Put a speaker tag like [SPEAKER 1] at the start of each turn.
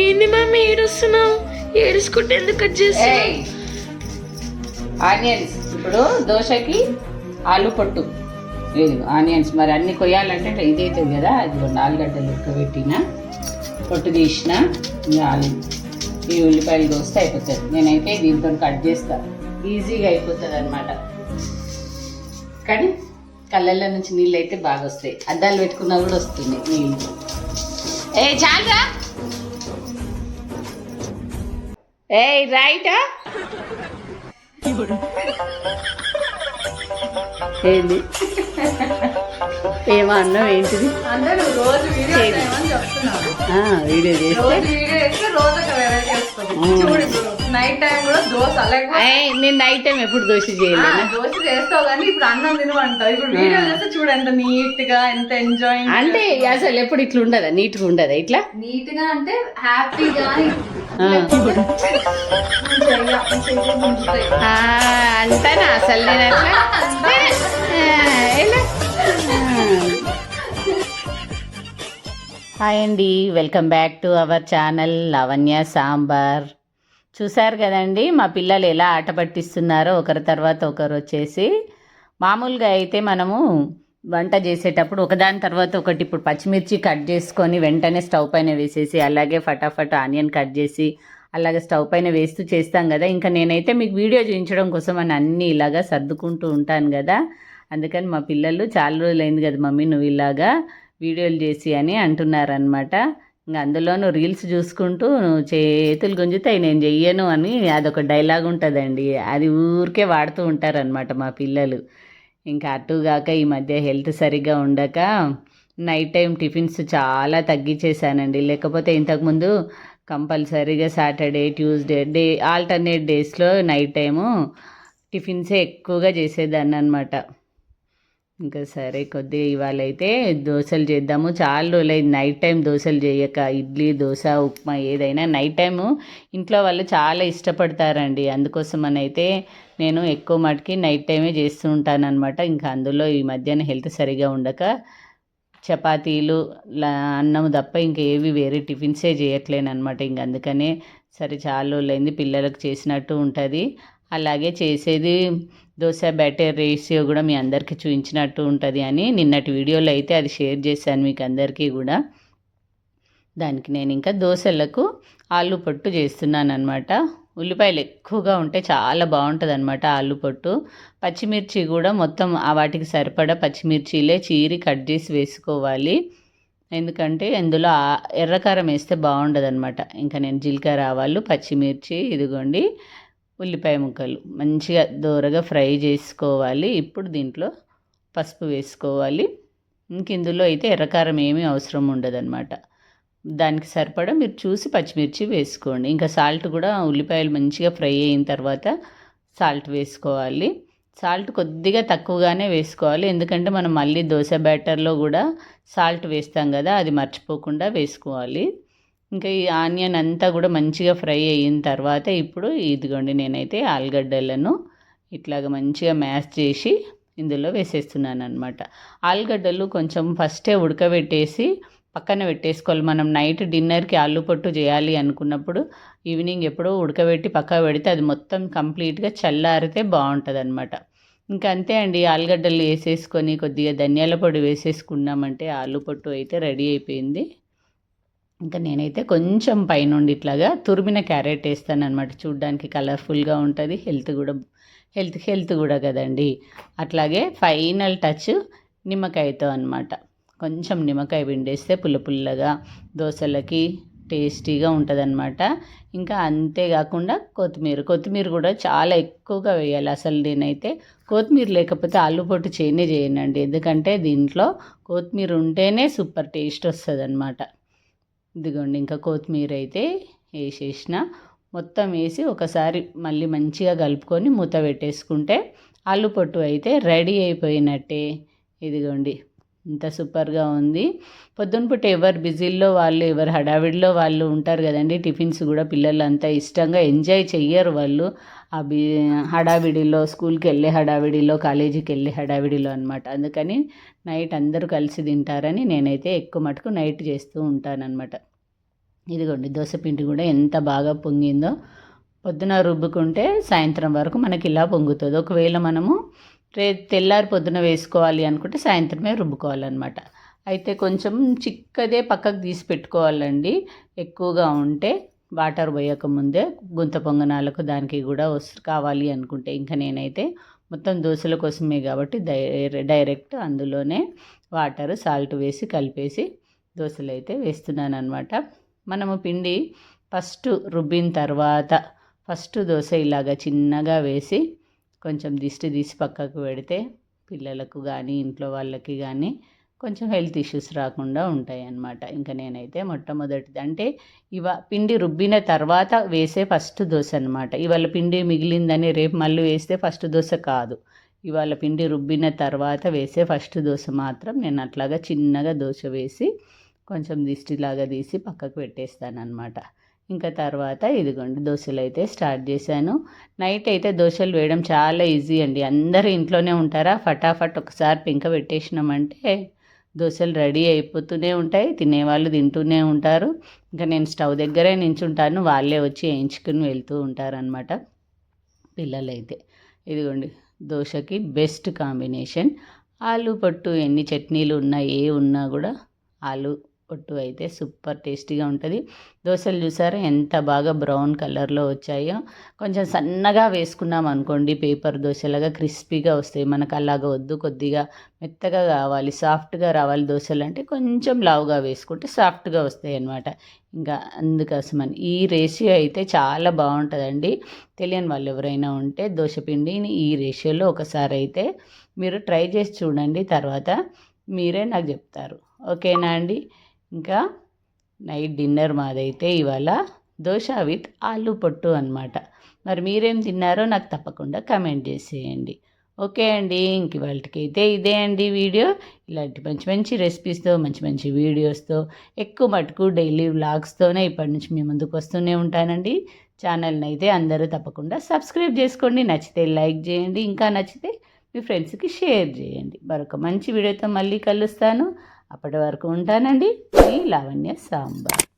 [SPEAKER 1] ఏంది మమ్మీ ఏడుస్తున్నావు? ఏడుచుకుంటే ఎందుకు కట్ చేస్తున్నావు?
[SPEAKER 2] ఆనియన్స్. ఇప్పుడు దోశకి ఆలు పొట్టు. లేదు ఆనియన్స్. మరి అన్ని కొయ్యాలంటే ఇది అవుతుంది కదా అది ఆలుగడ్డలు ఉక్కబెట్టిన పొట్టు తీసిన ఆలు ఈ ఉల్లిపాయలు దోస్తే అయిపోతుంది నేనైతే దీంతో కట్ చేస్తా. ఈజీగా అయిపోతుంది అనమాట కానీ కళ్ళల్లో నుంచి నీళ్ళు అయితే బాగా వస్తాయి. అద్దాలు పెట్టుకున్నా కూడా వస్తుంది నీళ్ళు. ఏ చాలా ఏ రైటా? ఏంది? ఏమో అన్నం ఏంటిది?
[SPEAKER 3] అందరూ రోజు వీడియో
[SPEAKER 2] చేస్తే?
[SPEAKER 3] రోజు వీడియో చేస్తే రోజు నైట్ టైం కూడా దోశ
[SPEAKER 2] నేను నైట్ టైం ఎప్పుడు దోశ
[SPEAKER 3] ఆ,
[SPEAKER 2] చేయలేనా
[SPEAKER 3] దోశ చేస్తావు కానీ ఇప్పుడు అన్నం తినమంటావు ఇప్పుడు వీడియో చేస్తే చూడు ఎంత నీట్గా ఎంత ఎంజాయ్
[SPEAKER 2] అంటే అసలు ఎప్పుడు ఇట్లా ఉండదా నీట్గా ఉండదా ఇట్లా
[SPEAKER 3] నీట్గా అంటే హ్యాపీగా
[SPEAKER 2] అంటానా అసలు నేను అట్లా హాయ్ అండి welcome back to our channel Lavanya sambar చూశారు కదండి మా పిల్లలు ఎలా ఆట పట్టిస్తున్నారో ఒకరి తర్వాత ఒకరు వచ్చేసి. మామూలుగా అయితే మనము వంట చేసేటప్పుడు ఒకదాని తర్వాత ఒకటి ఇప్పుడు పచ్చిమిర్చి కట్ చేసుకొని వెంటనే స్టవ్ పైన వేసేసి అలాగే ఫటాఫట్ ఆనియన్ కట్ చేసి అలాగే స్టవ్ పైన వేస్తూ చేస్తాం కదా. ఇంకా నేనైతే మీకు వీడియో చూపించడం కోసం అని అన్నీ ఇలాగా సర్దుకుంటూ ఉంటాను కదా. అందుకని మా పిల్లలు చాలా రోజులైంది కదా మమ్మీ నువ్వు ఇలాగా వీడియోలు చేసి అని అంటున్నారనమాట ఇంకా అందులోనూ రీల్స్ చూసుకుంటూ చేతులు గుంజుతాయి నేను చెయ్యను అని అదొక డైలాగ్ ఉంటుందండి. అది ఊరికే వాడుతూ ఉంటారనమాట మా పిల్లలు. ఇంకా అటుగాక ఈ మధ్య హెల్త్ సరిగ్గా ఉండక నైట్ టైం టిఫిన్స్ చాలా తగ్గించేశానండి లేకపోతే ఇంతకుముందు కంపల్సరీగా సాటర్డే ట్యూస్డే డే ఆల్టర్నేట్ డేస్లో నైట్ టైము టిఫిన్సే ఎక్కువగా చేసేదాన్ని అనమాట ఇంకా సరే కొద్దిగా ఇవాళ అయితే దోశలు చేద్దాము. చాలా రోజులైంది నైట్ టైం దోశలు చేయక ఇడ్లీ దోశ ఉప్మా ఏదైనా నైట్ టైము ఇంట్లో వాళ్ళు చాలా ఇష్టపడతారండి. అందుకోసం అని అయితే నేను ఎక్కువ మటుకి నైట్ టైమే చేస్తూ ఉంటాను అనమాట ఇంకా అందులో ఈ మధ్యాహ్నం హెల్త్ సరిగా ఉండక చపాతీలు అన్నం తప్ప ఇంకా ఏవి వేరే టిఫిన్సే చేయట్లేను అనమాట ఇంక అందుకనే సరే చాలా రోజులైంది పిల్లలకు చేసినట్టు ఉంటుంది. అలాగే చేసేది దోశ బ్యాటర్ రేషియో కూడా మీ అందరికీ చూపించినట్టు ఉంటుంది అని నిన్నటి వీడియోలో అయితే అది షేర్ చేశాను మీకు అందరికీ కూడా. దానికి నేను ఇంకా దోశలకు ఆలు పొట్టు చేస్తున్నాను అనమాట ఉల్లిపాయలు ఎక్కువగా ఉంటే చాలా బాగుంటుంది అనమాట ఆలు పొట్టు. పచ్చిమిర్చి కూడా మొత్తం ఆ వాటికి సరిపడా పచ్చిమిర్చిలే చీరి కట్ చేసి వేసుకోవాలి. ఎందుకంటే ఇందులో ఎర్రకారం వేస్తే బాగుండదు అనమాట ఇంకా నేను జీలకర్ర ఆవాలు పచ్చిమిర్చి ఇదిగోండి. ఉల్లిపాయ ముక్కలు మంచిగా దోరగా ఫ్రై చేసుకోవాలి. ఇప్పుడు దీంట్లో పసుపు వేసుకోవాలి. ఇంక ఇందులో అయితే ఎర్రకారం ఏమీ అవసరం ఉండదన్నమాట. దానికి సరిపడా మీరు చూసి పచ్చిమిర్చి వేసుకోండి. ఇంకా సాల్ట్ కూడా ఉల్లిపాయలు మంచిగా ఫ్రై అయిన తర్వాత సాల్ట్ వేసుకోవాలి. సాల్ట్ కొద్దిగా తక్కువగానే వేసుకోవాలి. ఎందుకంటే మనం మళ్ళీ దోశ బ్యాటర్లో కూడా సాల్ట్ వేస్తాం కదా అది మర్చిపోకుండా వేసుకోవాలి. ఇంకా ఈ ఆనియన్ అంతా కూడా మంచిగా ఫ్రై అయిన తర్వాత ఇప్పుడు ఇదిగోండి నేనైతే ఆలుగడ్డలను ఇట్లాగ మంచిగా మ్యాష్ చేసి ఇందులో వేసేస్తున్నాను అనమాట ఆలుగడ్డలు కొంచెం ఫస్టే ఉడకబెట్టేసి పక్కన పెట్టేసుకోవాలి. మనం నైట్ డిన్నర్కి ఆలు పొట్టు చేయాలి అనుకున్నప్పుడు ఈవినింగ్ ఎప్పుడో ఉడకబెట్టి పక్క పెడితే అది మొత్తం కంప్లీట్గా చల్లారితే బాగుంటుంది అనమాట ఇంకా అంతే అండి ఆలుగడ్డలు వేసేసుకొని కొద్దిగా ధనియాల పొడి వేసేసుకున్నామంటే ఆలు పొట్టు అయితే రెడీ అయిపోయింది. ఇంకా నేనైతే కొంచెం పైనుండి ఇట్లాగా తురిమిన క్యారెట్ వేస్తాను అనమాట చూడ్డానికి కలర్ఫుల్గా ఉంటుంది హెల్త్ కూడా హెల్త్ హెల్త్ కూడా కదండి. అట్లాగే ఫైనల్ టచ్ నిమ్మకాయతో అనమాట కొంచెం నిమ్మకాయ పిండేస్తే పుల్ల పుల్లగా దోశలకి టేస్టీగా ఉంటుందన్నమాట. ఇంకా అంతేకాకుండా కొత్తిమీర కొత్తిమీర కూడా చాలా ఎక్కువగా వేయాలి. అసలు నేనైతే కొత్తిమీర లేకపోతే ఆలు పొట్టు చేయనే చేయనండి. ఎందుకంటే దీంట్లో కొత్తిమీర ఉంటేనే సూపర్ టేస్ట్ వస్తుంది అనమాట ఇదిగోండి ఇంకా కొత్తిమీర అయితే వేసేసిన. మొత్తం వేసి ఒకసారి మళ్ళీ మంచిగా కలుపుకొని మూత పెట్టేసుకుంటే ఆలు పొట్టు అయితే రెడీ అయిపోయినట్టే. ఇదిగోండి ఇంత సూపర్గా ఉంది. పొద్దునపూట ఎవరు బిజీల్లో వాళ్ళు ఎవరు హడావిడిలో వాళ్ళు ఉంటారు కదండి. టిఫిన్స్ కూడా పిల్లలు అంతా ఇష్టంగా ఎంజాయ్ చెయ్యరు వాళ్ళు. ఆ బి హడావిడిలో స్కూల్కి వెళ్ళే హడావిడిలో కాలేజీకి వెళ్ళే హడావిడిలో అనమాట అందుకని నైట్ అందరూ కలిసి తింటారని నేనైతే ఎక్కువ మటుకు నైట్ చేస్తూ ఉంటానన్నమాట. ఇదిగోండి దోశ పిండి కూడా ఎంత బాగా పొంగిందో. పొద్దున రుబ్బుకుంటే సాయంత్రం వరకు మనకి ఇలా పొంగుతుంది. ఒకవేళ మనము రే తెల్లారి పొద్దున వేసుకోవాలి అనుకుంటే సాయంత్రమే రుబ్బుకోవాలన్నమాట. అయితే కొంచెం చిక్కదే పక్కకు తీసి పెట్టుకోవాలండి. ఎక్కువగా ఉంటే వాటర్ పోయక ముందే గుంత పొంగనాలకు దానికి కూడా వస్తు కావాలి అనుకుంటే. ఇంకా నేనైతే మొత్తం దోశల కోసమే కాబట్టి డై డైరెక్ట్ అందులోనే వాటర్ సాల్ట్ వేసి కలిపేసి దోశలు అయితే వేస్తున్నాను అనమాట మనము పిండి ఫస్ట్ రుబ్బిన తర్వాత ఫస్ట్ దోశ ఇలాగ చిన్నగా వేసి కొంచెం దిష్టి తీసి పక్కకు పెడితే పిల్లలకు కానీ ఇంట్లో వాళ్ళకి కానీ కొంచెం హెల్త్ ఇష్యూస్ రాకుండా ఉంటాయి అన్నమాట ఇంకా నేనైతే మొట్టమొదటిది అంటే ఇవ పిండి రుబ్బిన తర్వాత వేసే ఫస్ట్ దోశ అనమాట ఇవాళ పిండి మిగిలిందని రేపు మళ్ళీ వేస్తే ఫస్ట్ దోశ కాదు. ఇవాళ పిండి రుబ్బిన తర్వాత వేసే ఫస్ట్ దోశ మాత్రం నేను అట్లాగా చిన్నగా దోశ వేసి కొంచెం దిష్టిలాగా తీసి పక్కకు పెట్టేస్తాను అనమాట ఇంకా తర్వాత ఇదిగోండి దోశలు అయితే స్టార్ట్ చేశాను. నైట్ అయితే దోశలు వేయడం చాలా ఈజీ అండి. అందరూ ఇంట్లోనే ఉంటారా? ఫటాఫట్ ఒకసారి పింక పెట్టేసినామంటే దోశలు రెడీ అయిపోతూనే ఉంటాయి తినేవాళ్ళు తింటూనే ఉంటారు. ఇంకా నేను స్టవ్ దగ్గరే నించుంటాను వాళ్ళే వచ్చి వేయించుకుని వెళ్తూ ఉంటారనమాట పిల్లలైతే. ఇదిగోండి దోశకి బెస్ట్ కాంబినేషన్. ఆలు పట్టు ఎన్ని చట్నీలు ఉన్నా ఏ ఉన్నా కూడా ఆలు పొట్టు అయితే సూపర్ టేస్టీగా ఉంటుంది. దోశలు చూసారా ఎంత బాగా బ్రౌన్ కలర్లో వచ్చాయో. కొంచెం సన్నగా వేసుకున్నాం అనుకోండి పేపర్ దోశలాగా క్రిస్పీగా వస్తాయి. మనకు అలాగ వద్దు కొద్దిగా మెత్తగా కావాలి సాఫ్ట్గా రావాలి దోశలు అంటే కొంచెం లావుగా వేసుకుంటే సాఫ్ట్గా వస్తాయి అన్నమాట. ఇంకా అందుకోసమని. ఈ రేషియో అయితే చాలా బాగుంటుందండి. తెలియని వాళ్ళు ఎవరైనా ఉంటే దోశపిండిని ఈ రేషియోలో ఒకసారి అయితే మీరు ట్రై చేసి చూడండి. తర్వాత మీరే నాకు చెప్తారు. ఓకేనా అండి? ఇంకా నైట్ డిన్నర్ మాదైతే ఇవాళ దోశ విత్ ఆలు పొట్టు అనమాట మరి మీరేం తిన్నారో నాకు తప్పకుండా కమెంట్ చేసేయండి. ఓకే అండి ఇంక వాళ్ళకైతే ఇదే అండి వీడియో. ఇలాంటి మంచి మంచి రెసిపీస్తో మంచి మంచి వీడియోస్తో ఎక్కువ మటుకు డైలీ వ్లాగ్స్తోనే ఇప్పటి నుంచి మీ ముందుకు వస్తూనే ఉంటానండి. ఛానల్ని అయితే అందరూ తప్పకుండా సబ్స్క్రైబ్ చేసుకోండి నచ్చితే లైక్ చేయండి ఇంకా నచ్చితే మీ ఫ్రెండ్స్కి షేర్ చేయండి. మరొక మంచి వీడియోతో మళ్ళీ కలుస్తాను. అప్పటి వరకు ఉంటానండి. మీ లావణ్య సాంబార్